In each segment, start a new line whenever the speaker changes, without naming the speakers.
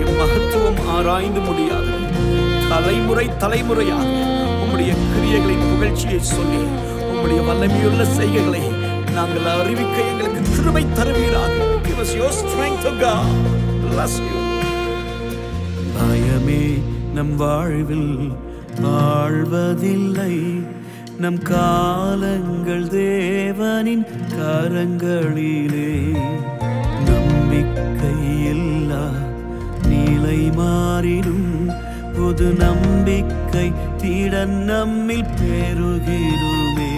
உம்முடைய மகத்துவம் ஆராய்ந்து முடியாது. தலைமுறை தலைமுறையாக உம்முடைய கிரியைகளின் புகழ்ச்சியை சொல்லி உம்முடைய வல்லமையுள்ள செய்கைகளை நாங்கள் அறிவிக்க எங்களுக்கு கிருமை தருவீராக. Give us your strength, பயமே நம் வாழ்வில் வாழ்வதில்லை நம் காலங்கள் தேவனின் கரங்களிலே. நம்பிக்கையில் நிலை மாறிடும் புது நம்பிக்கை திடன் நம்மில் பெருகிடுமே.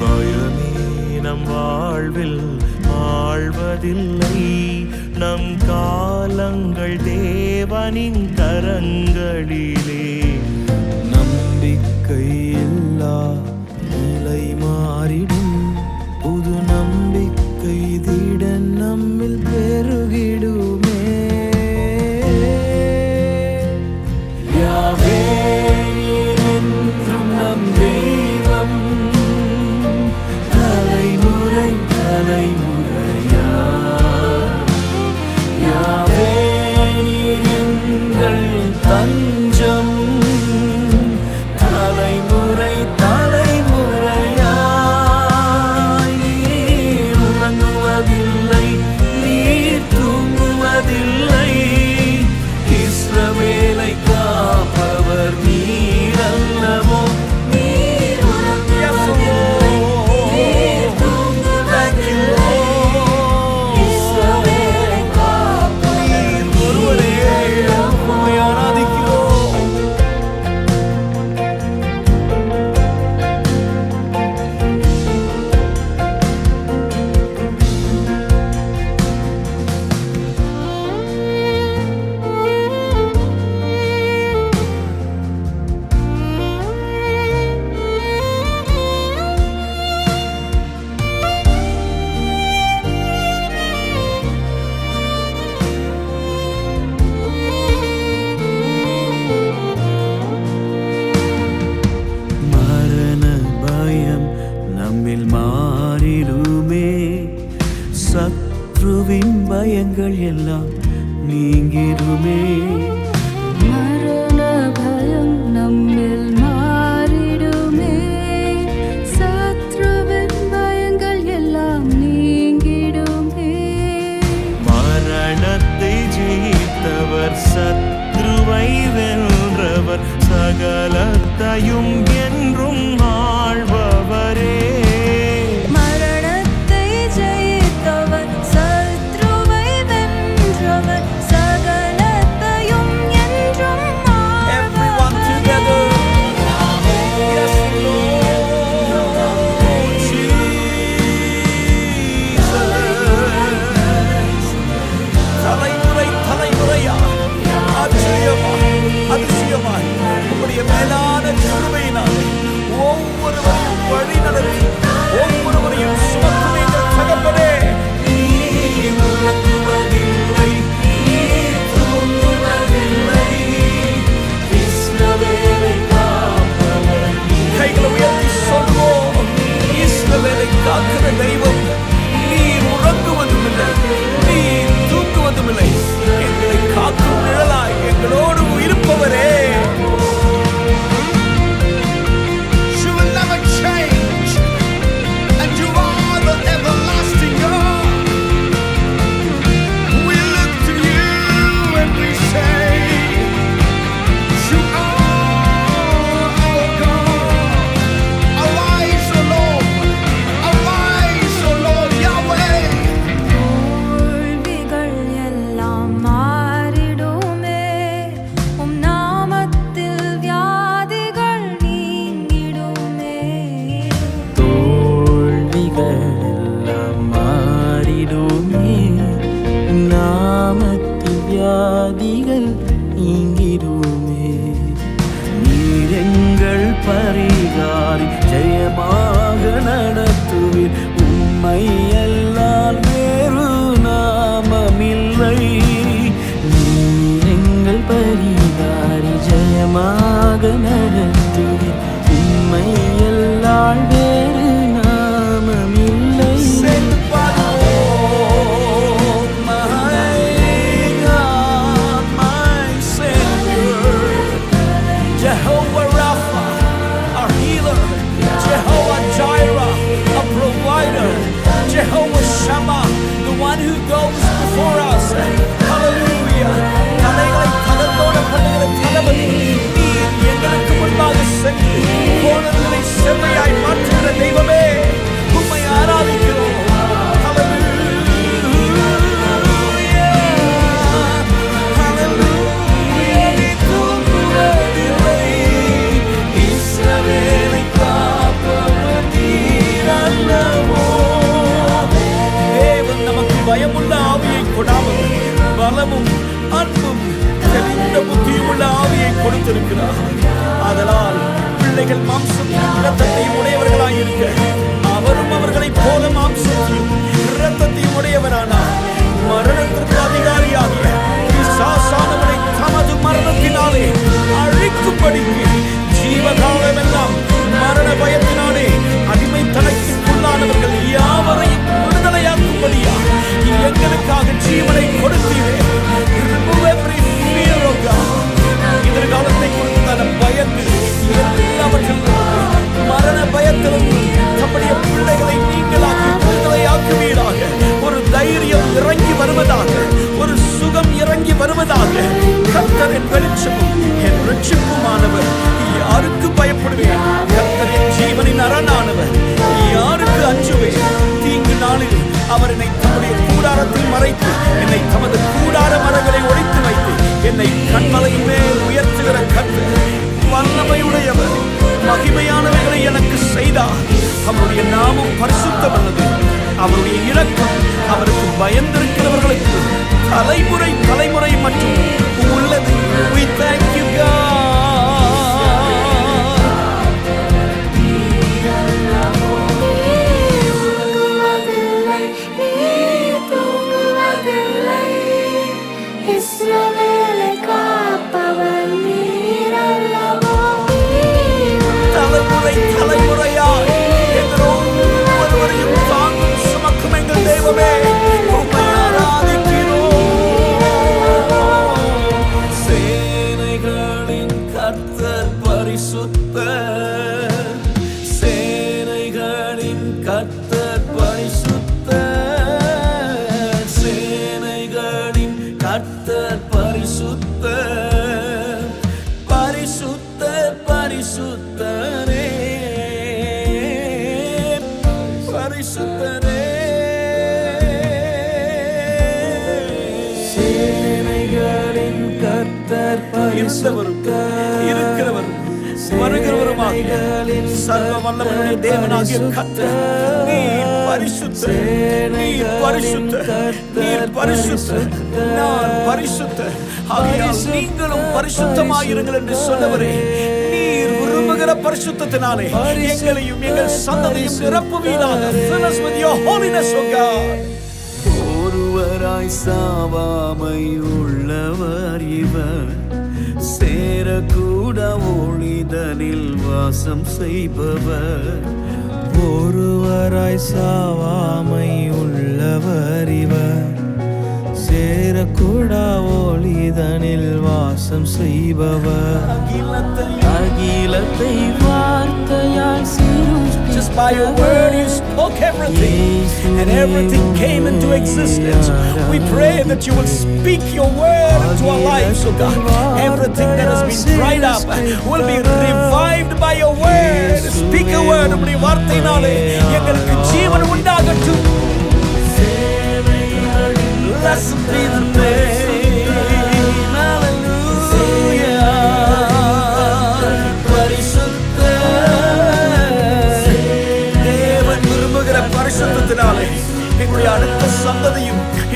பயமே நம் வாழ்வில் வாழ்வதில்லை நம் காலங்கள் தேவனின் கரங்களிலே.
நம்பிக்கை இல்லா நிலை மாறிடும். வாழ்வின் பயங்கள் எல்லாம்
நீங்கிருமே. company அன்பும் தெளிந்த புத்தியும் உள்ள ஆவியை கொடுத்திருக்கிறார். அதனால் பிள்ளைகள் மாம்சம் இரத்தத்தையும் உடையவர்களாய் இருக்க அவரும் அவர்களைப் போல மாம்சத்தையும் இரத்தத்தை உடையவரானார் மரணத்திற்கு அதிகாரியாகிய பிசாசானவனை தமது மரணத்தினாலே அழிக்கும்படிக்கு ஜீவகாலமெல்லாம் மரண பயத்தினாலே அடிமைத்தனத்திற்குள்ளானவர்கள் யாவரையும் விடுதலையாக்கும்படியா அவர் என்னை தம்முடைய கூடாரத்தில் மறைத்து என்னை தமது கூடார மரங்களை ஒழித்து வைத்து என்னை கண்மலையின் மேல் உயர்த்துகிற கற்று வல்லமையுடையவர் மகிமையானவைகளை எனக்கு செய்தார். அவருடைய நாமம் பரிசுத்தமானது அவருடைய இரக்கம் அவருக்கு பயந்திருக்கிறவர்களுக்கு தலைமுறை தலைமுறை மற்றும் சேனைகளின் சர்வ வல்லவருடைய தேவனாகிய கர்த்தர் நீர் பரிசுத்தர் நீர் பரிசுத்தர் நீர் நான் ஆகையால் நீங்களும் பரிசுத்தமாயிருங்கள் என்று சொன்னவரே நீர் விரும்புகிற பரிசுத்தத்தினாலே எங்களையும் எங்கள் சந்ததியும் நிரப்புவீராக. Fill us with your holiness, O God.
ஒருவராய் சாவாமை உள்ளவர் இவர். சேரக்கூட ஒளிதனில் வாசம் செய்பவர். ஒருவராய் சாவாமை உள்ளவர் இவர். சேரக்கூட ஒளிதனில் வாசம் செய்பவர். அகிலத்தை அகிலத்தை வார்த்தையால் சிறு
Just by your word, you spoke everything, and everything came into existence. We pray that you will speak your word into our lives, oh God. Everything that has been dried up will be revived by your word. Speak a word, உம்முடைய வார்த்தையினாலே எங்களுக்கு ஜீவன் உண்டாகட்டும். Blessed be the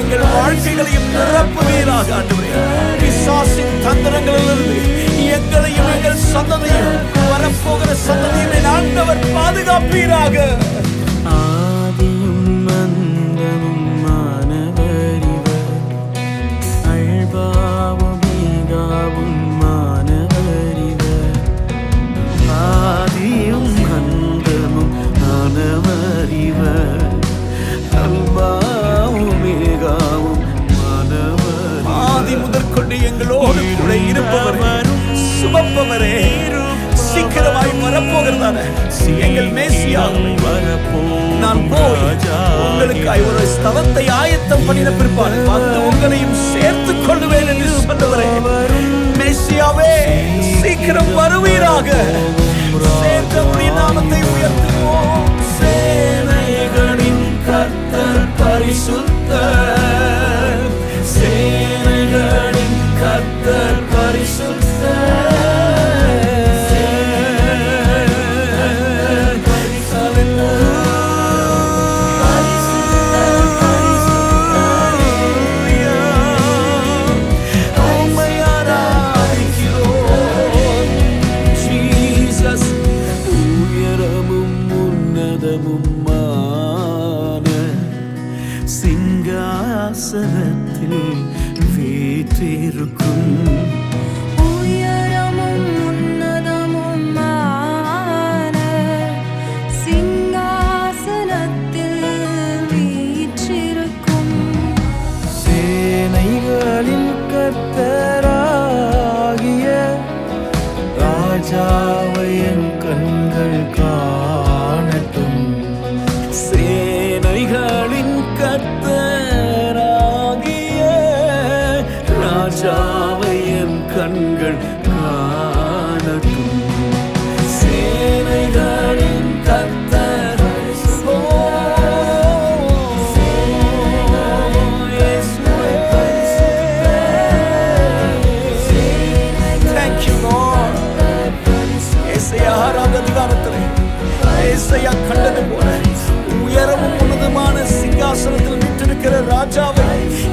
எங்கள் வாழ்க்கைகளையும் நிரப்புவீராக ஆண்டவரே. பிசாசின் தந்திரங்களிலிருந்து எங்களையும் எங்கள் சந்ததியும் வரப்போகிற சந்ததியும் ஆண்டவர் பாதுகாப்பீராக. சுமப்பவரே சீக்கிரமாய் வரப்போகிறதான எங்கள் மேசியாகவே நான் போய் உங்களுக்காய் ஒரு ஸ்தலத்தை ஆயத்தம் பண்ணின பிற்பாடு வந்து உங்களையும் சேர்த்துக் கொள்ளுவேன் என்று சொன்னவரே மெஸ்ஸியாவே சீக்கிரம் வருவீராக. சேர்த்தவுடைய நாமத்தை உயர்த்துவோம். சேனைகளின் கர்த்தர் பரிசுத்தர்.
பெருக்கும் ராஜாவை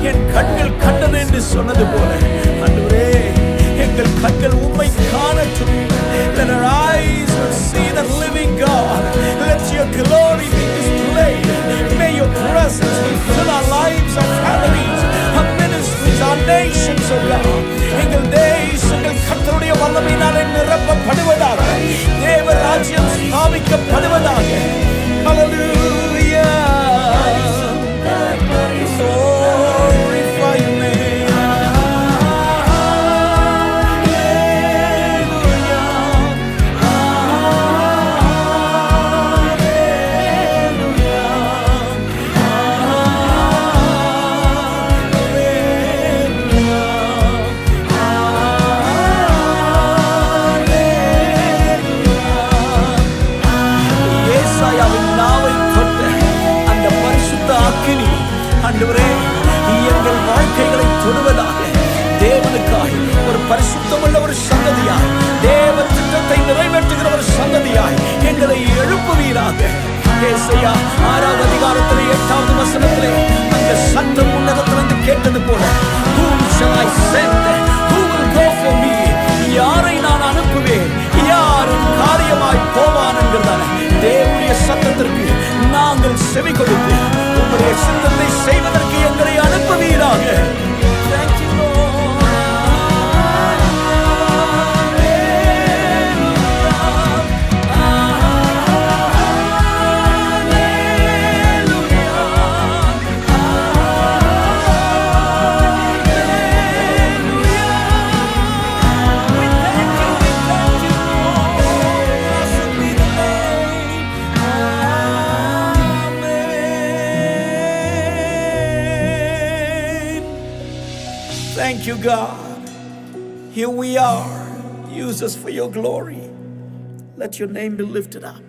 என் கண்கள்
கண்டது என்று சொன்னது போல அன்றுவரே எங்கள் கண்கள் உண்மை காணட்டும் Let our eyes will see the living God. Let your glory be displayed. May your presence fill our lives, our families, our ministries, our nations, oh God. எங்கள் தேசங்கள் கர்த்தருடைய வல்லமையினாலே நிரப்பப்படுவதாக தேவ ராஜ்யம் ஸ்தாபிக்கப்படுவதாக Hallelujah. ஏசையா ஆறாவது அதிகாரத்தில் எட்டாவது வசனத்திலே அந்த சத்தம் உன்னதத்திலிருந்து கேட்டது போல Whom shall I send? Who will go for me? யாரை நான் அனுப்புவேன் யாரும் காரியமாய் போவான் என்கிறதான தேவனுடைய சத்தத்திற்கு நாங்கள் செவி கொடுத்து உங்களுடைய சித்தத்தை செய்வதற்கு எங்களை அனுப்புவீராக Thank you, God. Here we are. Use us for your glory. Let your name be lifted up.